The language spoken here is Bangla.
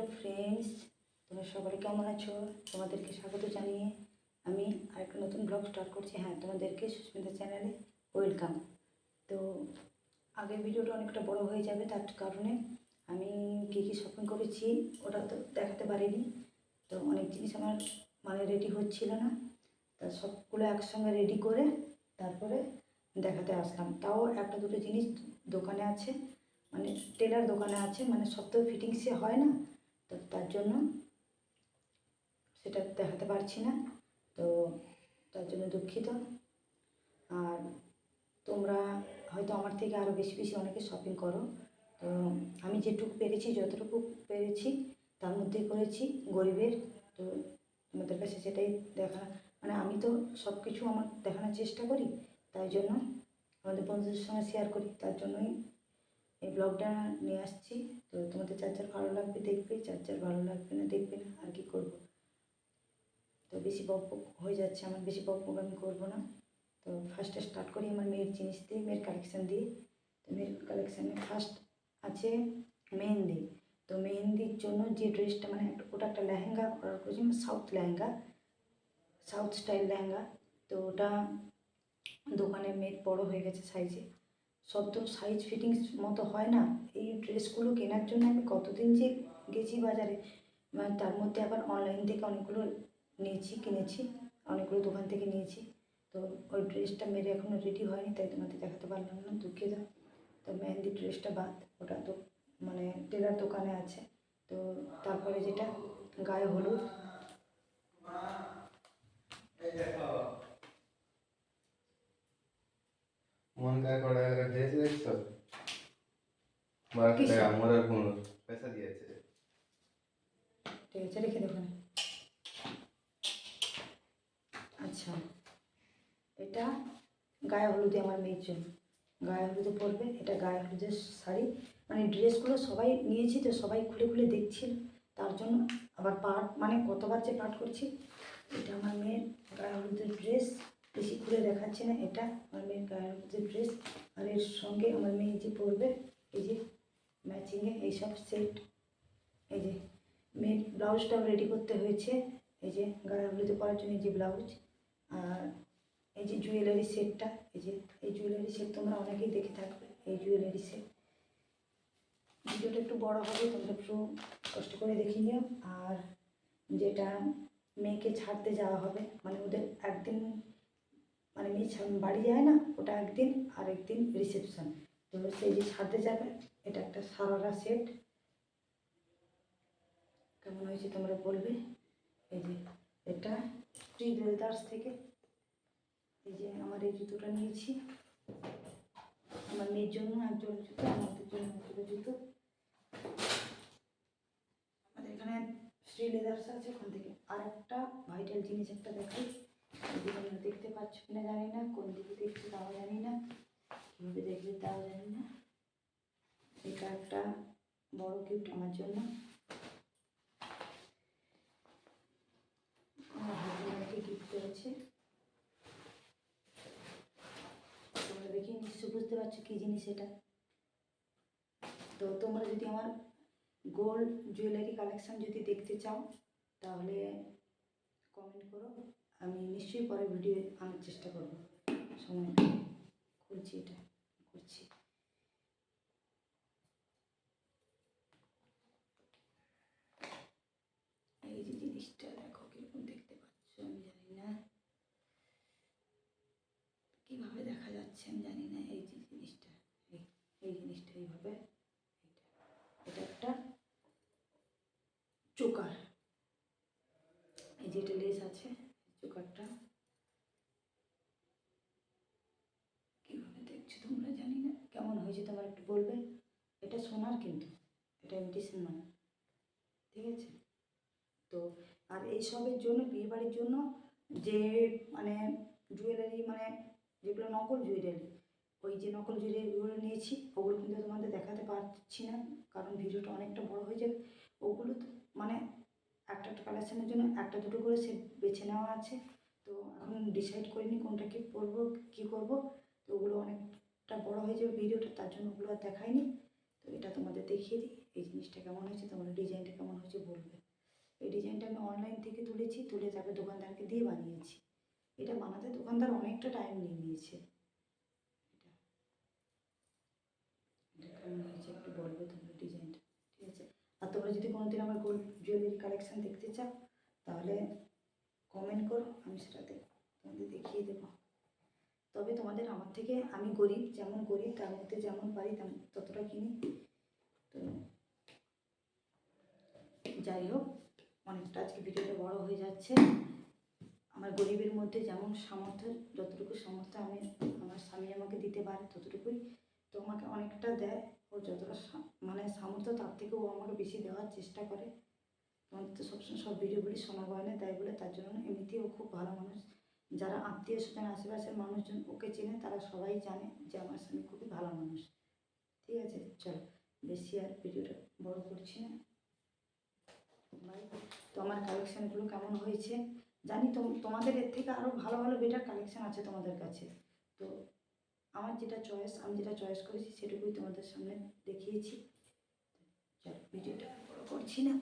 হ্যালো ফ্রেন্ডস তোমরা সকলে কেমন আছো? তোমাদেরকে স্বাগত জানিয়ে আমি আরেকটা নতুন ব্লগ স্টার্ট করছি। হ্যাঁ তোমাদেরকে সুস্মিতা চ্যানেলে ওয়েলকাম তো আগের ভিডিওটা অনেকটা বড় হয়ে যাবে, তার কারণে আমি কী কী শপিং করেছি ওটা তো দেখাতে পারিনি। তো অনেক জিনিস আমার মানে রেডি হচ্ছিল না। তা সবগুলো একসঙ্গে রেডি করে তারপরে দেখাতে আসলাম। তাও একটা দুটো জিনিস দোকানে আছে মানে টেলার দোকানে আছে মানে সব তো ফিটিংসে হয় না। তো তার জন্য সেটা দেখাতে পারছি না। তো তার জন্য দুঃখিত। আর তোমরা হয়তো আমার থেকে আরও বেশি বেশি অনেকে শপিং করো। তো আমি যেটুকু পেরেছি, যতটুকু পেরেছি, তার মধ্যেই করেছি গরিবের। তো তোমাদের কাছে সেটাই দেখা মানে আমি তো সব কিছু আমার দেখানোর চেষ্টা করি, তাই জন্য আমাদের বন্ধুদের সঙ্গে শেয়ার করি, তার জন্যই এই ব্লগটা নিয়ে আসছি। তো তোমাদের যার ভালো লাগবে দেখবে, যার ভালো লাগবে না দেখবে না, আর কি করব? তো বেশি বক হয়ে যাচ্ছে আমার, বেশি বক আমি করব না। তো ফার্স্টে স্টার্ট করি আমার মেয়ের জিনিস দিয়ে, মেয়ের কালেকশান দিয়ে। তো মেয়ের কালেকশানে ফার্স্ট আছে মেহেন্দি। তো মেহেন্দির জন্য যে ড্রেসটা মানে ওটা একটা লেহেঙ্গা অর্ডার করেছি south lehenga south style lehenga. তো ওটা দোকানে মেয়ের বড় হয়ে গেছে সাইজে সব তো সাইজ ফিটিংস মতো হয় না। এই ড্রেসগুলো কেনার জন্য আমি কতদিন যে গেছি বাজারে মানে তার মধ্যে আবার অনলাইন থেকে অনেকগুলো নিয়েছি, কিনেছি, অনেকগুলো দোকান থেকে নিয়েছি। তো ওই ড্রেসটা মেরে এখনও রেডি হয়নি, তাই তোমাদের দেখাতে পারলাম না, দুঃখিত। তো মেহেন্দি ড্রেসটা বাদ, ওটা তো মানে টেলার দোকানে আছে। তো তারপরে যেটা, গায়ে হলুদ। মন काय করা ড্রেস দেখছ কিসের? আমার আর কোনো পয়সা দিয়েছে। ঠিক আছে রেখে দেবো আচ্ছা। এটা গায়ে হলুদে আমার মেয়ের জন্য। গায়ে হলুদে পরবে এটা গায়ে হলুদের শাড়ি। মানে ড্রেসগুলো সবাই নিয়েছি তো সবাই খুলে খুলে দেখছিল। তার জন্য আবার পাট মানে কতবার যে পাঠ করছি এটা আমার মেয়ের গায়ে হলুদের ড্রেস। বেশি খুলে দেখাচ্ছে না। এটা আমার মেয়ের গায়ের হলুদের ড্রেস আর এর সঙ্গে আমার মেয়ে যে পরবে, এই যে ম্যাচিংয়ে এইসব সেট এই যে মেয়ের ব্লাউজটাও রেডি করতে হয়েছে। এই যে হলুদে পরার জন্য যে ব্লাউজ, আর এই যে জুয়েলারি সেটটা এই যে এই জুয়েলারি সেট তোমরা অনেকেই দেখে থাকবে, এই জুয়েলারি সেট ভিডিওটা একটু বড় হবে, তোমরা একটু কষ্ট করে দেখে নিও। আর যেটা মেয়েকে ছাড়তে যাওয়া হবে মানে ওদের একদিন মানে মেয়ে বাড়ি যায় না, ওটা একদিন আর একদিন রিসেপশন তো সেই যে ছাড়তে যাবে, এটা একটা সারারা সেট কেমন হয়েছে তোমরা বলবে? এই যে এটা ফ্রি লেদার্স থেকে। এই যে আমার এই জুতোটা নিয়েছি। আমার মেয়ের জন্য, একজোড়া জুতো, আমাদের জন্য একজোড়া জুতো। আমাদের এখানে শ্রী লেদার্স আছে, ওখান থেকে আর একটা ভাইটাল জিনিস একটা দেখাই। তোমরা দেখতে পাচ্ছ কিনা জানি না কোন দিকে দেখছি তাও জানি না, কীভাবে দেখবে তাও জানি না। এটা একটা বড় গিফট আমার জন্য। গিফট করেছে তোমরা দেখে নিশ্চয় বুঝতে পারছ কী জিনিস এটা। তো তোমরা যদি আমার গোল্ড জুয়েলারি কালেকশন যদি দেখতে চাও, তাহলে কমেন্ট করো। আমি নিশ্চয়ই পরে ভিডিও আনার চেষ্টা করব। সময়। খুলছি এটা। করছি। এই যে জিনিসটা দেখো, কীরকম দেখতে পাচ্ছ আমি জানি না। কীভাবে দেখা যাচ্ছে আমি জানি না। এই যে জিনিসটা। এই জিনিসটা এইভাবে। এইটা। এটা একটা চোকার। এই যে এটা লেস আছে চোকারটা কীভাবে দেখছ তোমরা জানি না কেমন হয়েছে তোমার একটু বলবে, এটা সোনার কিন্তু, এটা ইমিটেশন নয়। ঠিক আছে? তো আর এইসবের জন্য বিয়েবাড়ির জন্য যে মানে জুয়েলারি মানে যেগুলো নকল জুয়েলারি ওই যে নকল জুয়েলারিগুলো নিয়েছি, ওগুলো কিন্তু তোমাদের দেখাতে পারছি না, কারণ ভিডিওটা অনেকটা বড় হয়ে যাবে। ওগুলো তো মানে একটা একটা কালেকশানের জন্য একটা দুটো করে সে বেছে নেওয়া আছে। তো এখন ডিসাইড করিনি কোনটা কী পরবো, কী করব। বড় হয়ে যাবে ভিডিওটা, তার জন্য ওগুলো আর দেখাইনি। তো এটা তোমাদের দেখিয়ে দিই, এই জিনিসটা কেমন হয়েছে, তোমরা ডিজাইনটা কেমন হয়েছে বলবে। এই ডিজাইনটা আমি অনলাইন থেকে তুলেছি, তুলে তারপরে দোকানদারকে দিয়ে বানিয়েছি। এটা বানাতে দোকানদার অনেকটা টাইম নিয়ে নিয়েছে। এটা। কেমন হয়েছে একটু বলবে তোমরা ডিজাইনটা, ঠিক আছে? আর তোমরা যদি কোনোদিন আমার গোল্ড জুয়েলারি কালেকশন দেখতে চাও, তাহলে কমেন্ট করো, আমি সেটাতে তোমাদের দেখিয়ে দেবো। তবে তোমাদের আমার থেকে আমি গরিব, যেমন গরিব, তার মধ্যে যেমন পারি ততটা কিনি। তো যাই হোক, অনেকটা আজকে ভিডিওটা বড় হয়ে যাচ্ছে। আমার গরিবের মধ্যে যেমন সামর্থ্য, যতটুকু সামর্থ্য আমি, আমার স্বামী আমাকে দিতে পারে ততটুকুই তো আমাকে অনেকটা দেয়। ও যতটা মানে সামর্থ্য তার থেকে ও আমাকে বেশি দেওয়ার চেষ্টা করে। তোমাদের তো সবসময় সব ভিডিওগুলি শোনা হয় না দেয় বলে, তার জন্য এমনিতেই ও খুব ভালো মানুষ। যারা আত্মীয় স্বজন, আশেপাশের মানুষজন ওকে চেনে, তারা সবাই জানে যে আমার স্বামী খুবই ভালো মানুষ। ঠিক আছে, চলো, বেশি আর ভিডিওটা বড় করছি না। বাই তো আমার কালেকশানগুলো কেমন হয়েছে? জানি তোমাদের এর থেকে আরও ভালো ভালো বেটার কালেকশান আছে তোমাদের কাছে। তো আমার যেটা চয়েস আমি যেটা চয়েস করেছি, সেটুকুই তোমাদের সামনে দেখিয়েছি। চলো, ভিডিওটা বড় করছি না।